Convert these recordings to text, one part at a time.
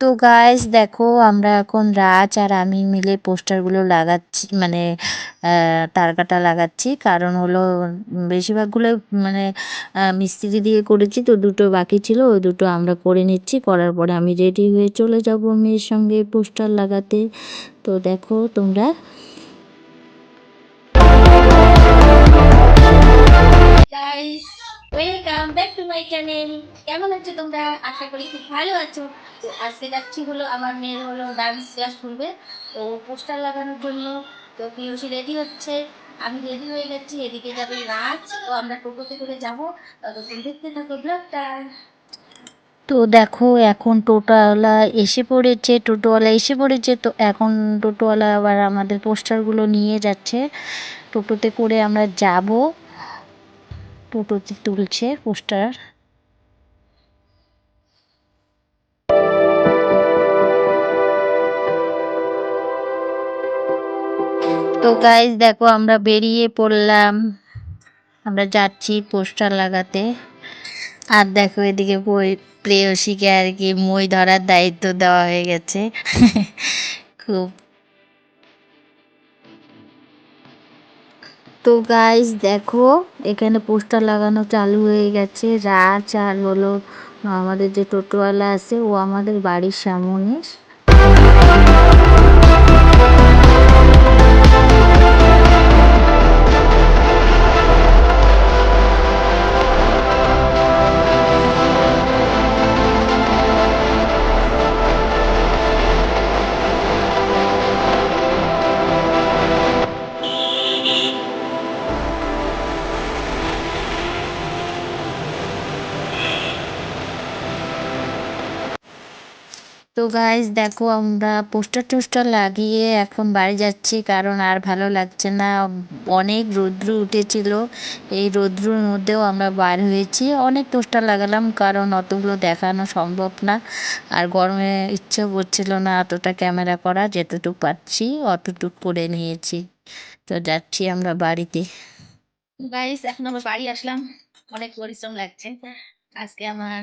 তো গাইস দেখো আমরা এখন রাজ আর আমি মিলে পোস্টারগুলো লাগাচ্ছি মানে তারকাটা লাগাচ্ছি। কারণ হলো বেশিরভাগগুলো মানে মিস্ত্রি দিয়ে করেছি, তো দুটো বাকি ছিল, ওই দুটো আমরা করে নিচ্ছি। করার পরে আমি রেডি হয়ে চলে যাব মেয়ের সঙ্গে পোস্টার লাগাতে। তো দেখো তোমরা welcome back to my channel কেমন আছো তোমরা? আশা করি খুব ভালো আছো। তো আজকে যাচ্ছি হলো, আমার মেয়ের হলো ডান্স ক্লাস করবে। তো পোস্টার লাগানোর জন্য। তো পিউসি রেডি হচ্ছে। আমি রেডি হয়ে গেছি। এদিকে যাবে নাচ তো আমরা টোটোতে করে যাব। ততক্ষণ দেখতে থাকো ব্লগটা তো দেখো, এখন টোটোওয়ালা এসে পড়েছে। টোটোওয়ালা এসে পড়েছে। তো এখন টোটোওয়ালা আবার আমাদের পোস্টারগুলো নিয়ে যাচ্ছে। টোটোতে করে আমরা যাব। টোটোতে তুলছে, পোস্টার। তো গাইজ দেখো আমরা বেরিয়ে পড়লাম। আমরা যাচ্ছি পোস্টার লাগাতে। আর দেখো এদিকে বই প্রেয়সীকে আর কি মই ধরার দায়িত্ব দেওয়া হয়ে গেছে। খুব তো গাইস দেখো, এখানে পোস্টার লাগানো চালু হয়ে গেছে। রাজ আর হলো, আমাদের যে টোটোওয়ালা আছে, ও আমাদের বাড়ির সামনে তো গাইজ দেখো আমরা পোস্টার টোস্টার লাগিয়ে এখন বাড়ি যাচ্ছি, কারণ আর ভালো লাগছে না। অনেক রৌদ্র উঠেছিল, এই রৌদ্রর মধ্যেও আমরা বার হয়েছি। অনেক পোস্টার লাগালাম, কারণ অতগুলো দেখানো সম্ভব না। আর গরমে ইচ্ছে করছিল না এতটা ক্যামেরা করা, যেতটুকু পাচ্ছি, অতটুকু করে নিয়েছি। তো যাচ্ছি আমরা বাড়িতে। গাইস এখন আমরা বাড়ি আসলাম। অনেক পরিশ্রম লাগছে। আজকে আমার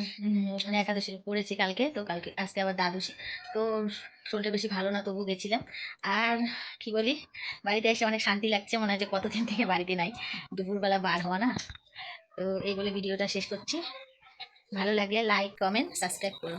একাদশী পড়েছি কালকে, তো কালকে, আজকে আবার দ্বাদশী। তো শরীরটা বেশি ভালো না তবু গেছিলাম। আর কি বলি, বাড়িতে এসে অনেক শান্তি লাগছে, মনে হয় যে কতদিন থেকে বাড়িতে নাই। দুপুরবেলা বার হওয়া না। তো এই বলে ভিডিওটা শেষ করছি। ভালো লাগলে লাইক কমেন্ট সাবস্ক্রাইব করো।